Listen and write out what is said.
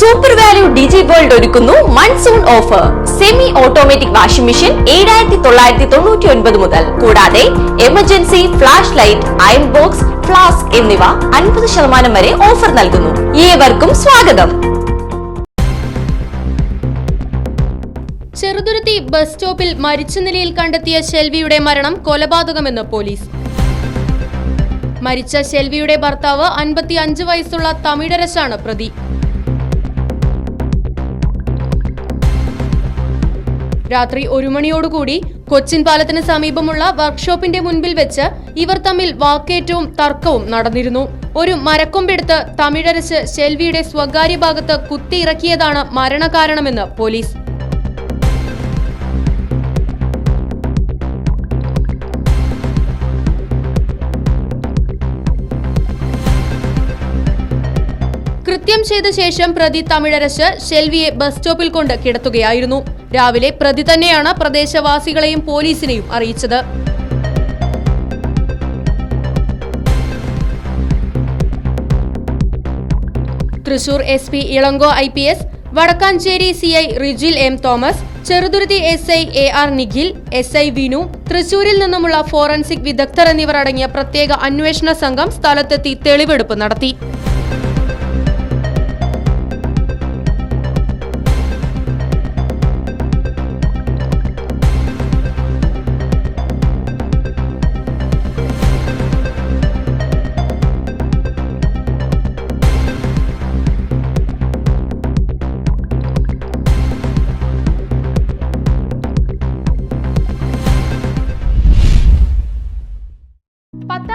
Super value ഡിജി world ഒരുക്കുന്നു. Monsoon offer semi automatic washing machine ഏഴായിരത്തി തൊള്ളായിരത്തി തൊണ്ണൂറ്റി ഒൻപത് മുതൽ. കൂടാതെ emergency flash light iron box flask എന്നിവ അൻപത് ശതമാനം വരെ ഓഫർ നൽകുന്നു. ഏവർക്കും സ്വാഗതം. ചെറുതുരുത്തി ബസ് സ്റ്റോപ്പിൽ മരിച്ച നിലയിൽ കണ്ടെത്തിയ ഷെൽവിയുടെ മരണം കൊലപാതകമെന്ന് പോലീസ്. മരിച്ച ഷെൽവിയുടെ ഭർത്താവ് അൻപത്തി അഞ്ച് വയസ്സുള്ള തമിഴരശാണ് പ്രതി. രാത്രി ഒരു മണിയോടുകൂടി കൊച്ചിൻ പാലത്തിന് സമീപമുള്ള വർക്ക്ഷോപ്പിന്റെ മുൻപിൽ വെച്ച് ഇവർ തമ്മിൽ വാക്കേറ്റവും തർക്കവും നടന്നിരുന്നു. ഒരു മരക്കൊമ്പെടുത്ത് തമിഴരച്ച് ശെൽവിയുടെ സ്വകാര്യ ഭാഗത്ത് കുത്തിയിറക്കിയതാണ് മരണകാരണമെന്ന് പോലീസ്. കൃത്യം ചെയ്ത ശേഷം പ്രതി തമിഴരശ് ഷെൽവിയെ ബസ് സ്റ്റോപ്പിൽ കൊണ്ട് കിടത്തുകയായിരുന്നു. രാവിലെ പ്രതി തന്നെയാണ് പ്രദേശവാസികളെയും പോലീസിനെയും അറിയിച്ചത്. Thrissur S P Ilango I P S Vadakkancherry C I Rijil M Thomas Cheruthuruthy S I A R Nikhil S I Vinu തൃശൂരിൽ നിന്നുമുള്ള ഫോറൻസിക് വിദഗ്ധർ എന്നിവർ അടങ്ങിയ പ്രത്യേക അന്വേഷണ സംഘം സ്ഥലത്തെത്തി തെളിവെടുപ്പ് നടത്തി.